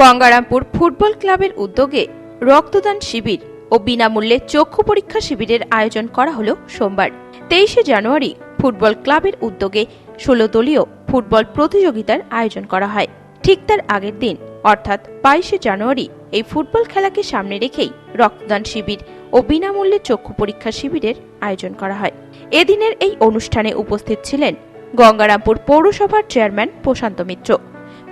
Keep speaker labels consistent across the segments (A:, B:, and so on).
A: Gangarampur football ক্লাবের উদ্যোগে রক্তদান শিবির ও বিনামূল্যে চক্ষু পরীক্ষা শিবিরের আয়োজন করা হলো সোমবার, তেইশে জানুয়ারি ফুটবল ক্লাবের উদ্যোগে ষোলো দলীয় ফুটবল প্রতিযোগিতার আয়োজন করা হয়। ঠিক তার আগের দিন, অর্থাৎ বাইশে জানুয়ারি, এই ফুটবল খেলাকে সামনে রেখেই রক্তদান শিবির ও বিনামূল্যে চক্ষু পরীক্ষা শিবিরের আয়োজন করা হয়। এদিনের এই অনুষ্ঠানে উপস্থিত ছিলেন গঙ্গারামপুর পৌরসভার চেয়ারম্যান প্রশান্ত মিত্র,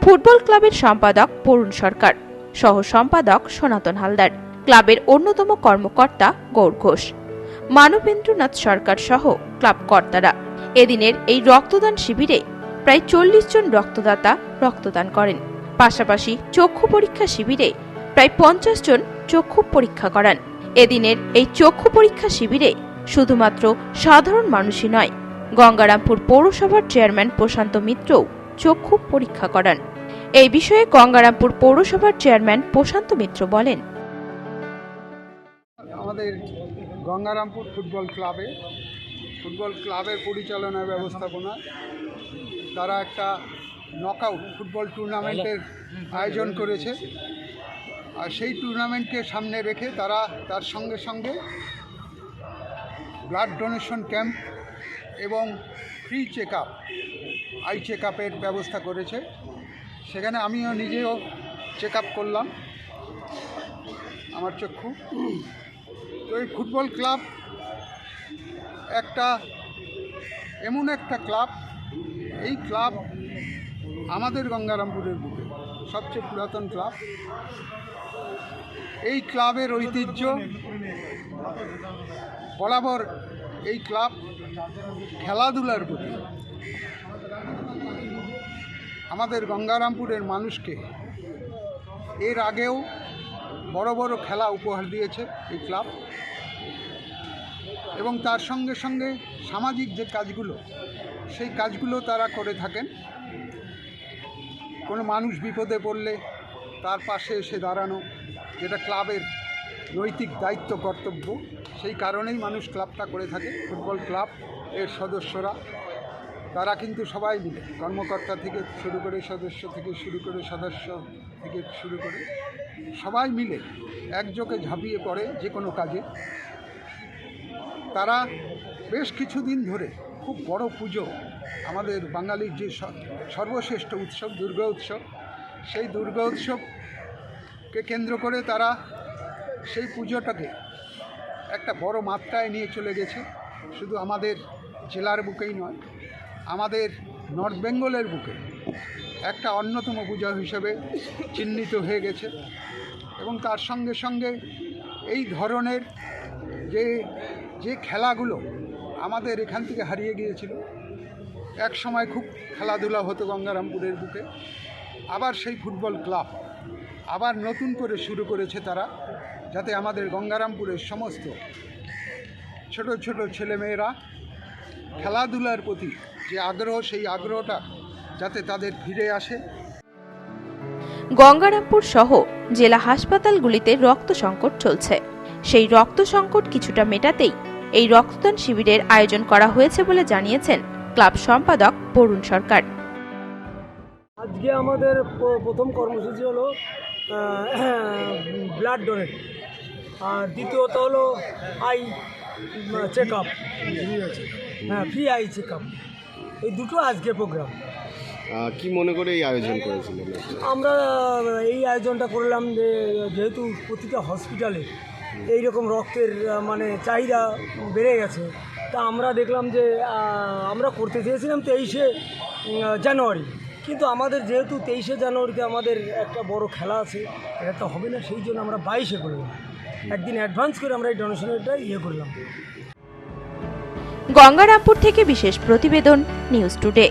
A: ফুটবল ক্লাবের সম্পাদক বরুণ সরকার, সহ সম্পাদক সনাতন হালদার, ক্লাবের অন্যতম কর্মকর্তা গৌর ঘোষ, মানবেন্দ্রনাথ সরকার সহ ক্লাব কর্তারা। এদিনের এই রক্তদান শিবিরে প্রায় চল্লিশ জন রক্তদাতা রক্তদান করেন। পাশাপাশি চক্ষু পরীক্ষা শিবিরে প্রায় পঞ্চাশ জন চক্ষু পরীক্ষা করান। এদিনের এই চক্ষু পরীক্ষা শিবিরে শুধুমাত্র সাধারণ মানুষই নয়, গঙ্গারামপুর পৌরসভার চেয়ারম্যান প্রশান্ত মিত্রও চক্ষু পরীক্ষা করান। এই বিষয়ে গঙ্গারামপুর পৌরসভার চেয়ারম্যান প্রশান্ত মিত্র বলেন।
B: আমাদের গঙ্গারামপুর ফুটবল ক্লাবে, ফুটবল ক্লাবের পরিচালনা ব্যবস্থাপনা, তারা একটা নকআউট ফুটবল টুর্নামেন্টের আয়োজন করেছে। সেই টুর্নামেন্টকে সামনে রেখে তারা তার সঙ্গে সঙ্গে ব্লাড ডোনেশন ক্যাম্প এবং free check up eye check আপের ব্যবস্থা করেছে। সেখানে আমিও নিজেও চেক আপ করলাম, আমার চক্ষু। তো এই ফুটবল ক্লাব একটা, এমন একটা ক্লাব, এই ক্লাব আমাদের গঙ্গারামপুরের বুকে। সবচেয়ে পুরাতন ক্লাব। এই ক্লাবের ঐতিহ্য বরাবর এই ক্লাব খেলাধুলার প্রতি। আমাদের গঙ্গারামপুরের মানুষকে এর আগেও বড় বড় খেলা উপহার দিয়েছে এই ক্লাব। এবং তার সঙ্গে সঙ্গে সামাজিক যে কাজগুলো, সেই কাজগুলো তারা করে থাকেন। কোনো মানুষ বিপদে পড়লে তার পাশে এসে দাঁড়ানো যেটা ক্লাবের নৈতিক দায়িত্ব, কর্তব্য, সেই কারণেই মানুষ ক্লাবটা করে থাকে। ফুটবল ক্লাব এর সদস্যরা, তারা কিন্তু সবাই মিলে কর্মকর্তা থেকে শুরু করে সদস্য থেকে শুরু করে সদস্য থেকে শুরু করে সবাই মিলে একযোগে ঝাঁপিয়ে পড়ে যে কোনো কাজে। তারা বেশ কিছুদিন ধরে খুব বড় পুজো আমাদের বাঙালির যে সর্বশ্রেষ্ঠ উৎসব, দুর্গা উৎসব, সেই দুর্গা উৎসবকে কেন্দ্র করে তারা সেই পুজোটাকে একটা বড় মাত্রায় নিয়ে চলে গেছে। শুধু আমাদের জেলার বুকেই নয়, আমাদের নর্থ বেঙ্গলের বুকে একটা অন্যতম পূজা হিসেবে চিহ্নিত হয়ে গেছে এবং তার সঙ্গে সঙ্গে এই ধরনের যে যে খেলাগুলো আমাদের এখান থেকে হারিয়ে গিয়েছিল এক সময় খুব খেলাধুলা হতো গঙ্গারামপুরের বুকে। আবার সেই ফুটবল ক্লাব, আবার নতুন করে শুরু করেছে তারা, যাতে আমাদের গঙ্গারামপুরের সমস্ত ছোট ছোট ছেলেমেয়েরা খেলাধুলার প্রতি যে আগ্রহ, সেই আগ্রহটা যাতে তাদের ফিরে আসে।
A: গঙ্গারামপুর সহ জেলা হাসপাতালগুলিতে রক্ত সংকট চলছে। সেই রক্ত সংকট কিছুটা মেটাতেই এই রক্তদান শিবিরের আয়োজন করা হয়েছে বলে জানিয়েছেন ক্লাব সম্পাদক বরুণ সরকার।
C: আজকে আমাদের প্রথম কর্মসূচি হলো ব্লাড ডোনেট আর দ্বিতীয়ত হলো আই চেক আপ হ্যাঁ ফ্রি আই চেক আপ এই দুটো আজকে প্রোগ্রাম
D: কি মনে করে এই আয়োজন করেছিলেন?
C: আমরা এই আয়োজনটা করলাম যে যেহেতু প্রতিটা হসপিটালে এই রকম রক্তের মানে চাহিদা বেড়ে গেছে তা আমরা দেখলাম যে আমরা করতে চেয়েছিলাম তেইশে জানুয়ারি। কিন্তু আমাদের যেহেতু তেইশে জানুয়ারিতে আমাদের একটা বড় খেলা আছে, এটা তো হবে না, সেই জন্য আমরা বাইশে করলাম। একদিন অ্যাডভান্স করে আমরা এই ডোনেশনটা ইয়ে করলাম।
A: গঙ্গারামপুর থেকে বিশেষ প্রতিবেদন নিউজ টুডে